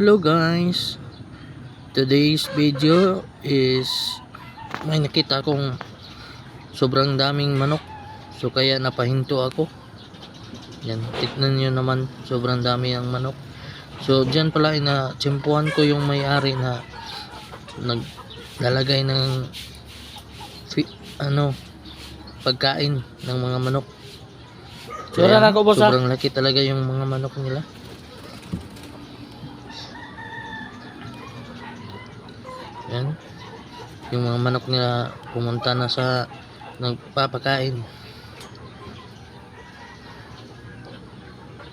Hello guys. Today's video is May nakita akong Sobrang daming manok. So kaya napahinto ako. Yan Tignan nyo naman Sobrang dami ang manok. So dyan pala ina Tsimpuhan ko yung may-ari na Naglalagay ng fi- Ano Pagkain ng mga manok. So, yan, sobrang laki talaga yung mga manok nila Yan. Yung mga manok nila pumunta na sa nagpapakain.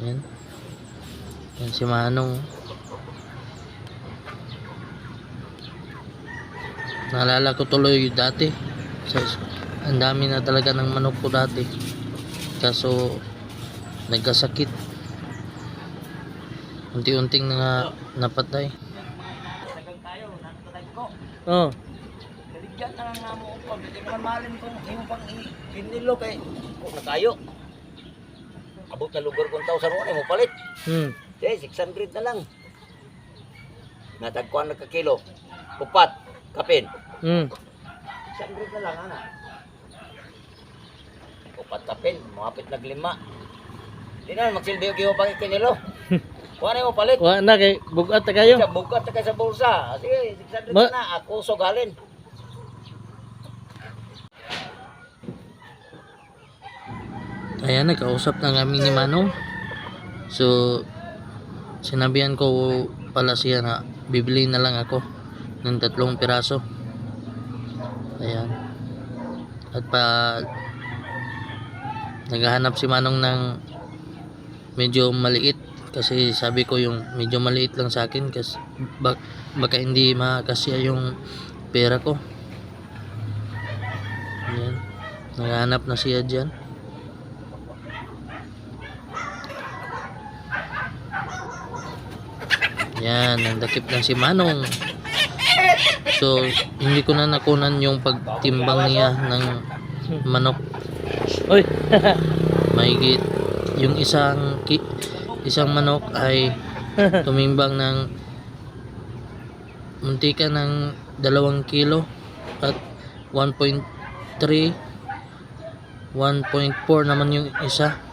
Yan. Yan si Manong. Naalala ko tuloy dati. Ang dami na talaga ng manok ko dati. Kaso nagkasakit. Unti-unting na napatay. Oh. Kaligyan na lang namo ko. Hindi naman malin kung yung pang pinilo kay kung na tayo. Abot na lugar kung tao sa roon mo palit. Hmm. Eh, 600 na lang. Natagkuhan na ka kilo. Upat, kapin. Hmm. 600 na lang, ana. Upat kapin, mapit nag lima. Di na, magsilbi yung pang ikinilo. Kuha na mo palit. Wa na kay bugat na kayo. Siya, bukat na kayo sa bulsa. Sige, 600 Ma- na. Ako sugalin. Ayan, nagkausap na kami ni Manong. So, sinabihan ko pala siya na bibili na lang ako ng tatlong piraso. Ayan. At pa naghahanap si Manong ng medyo maliit kasi sabi ko yung medyo maliit lang sa akin kasi bak, baka hindi makasya yung pera ko. Ayan. Naghahanap na siya dyan. Yan, nandakip na si Manong. So, hindi ko na nakunan yung pagtimbang niya ng manok. Oy. Mahigit yung isang ki, isang manok ay tumimbang ng muntika ng dalawang kilo at 1.3 1.4 naman yung isa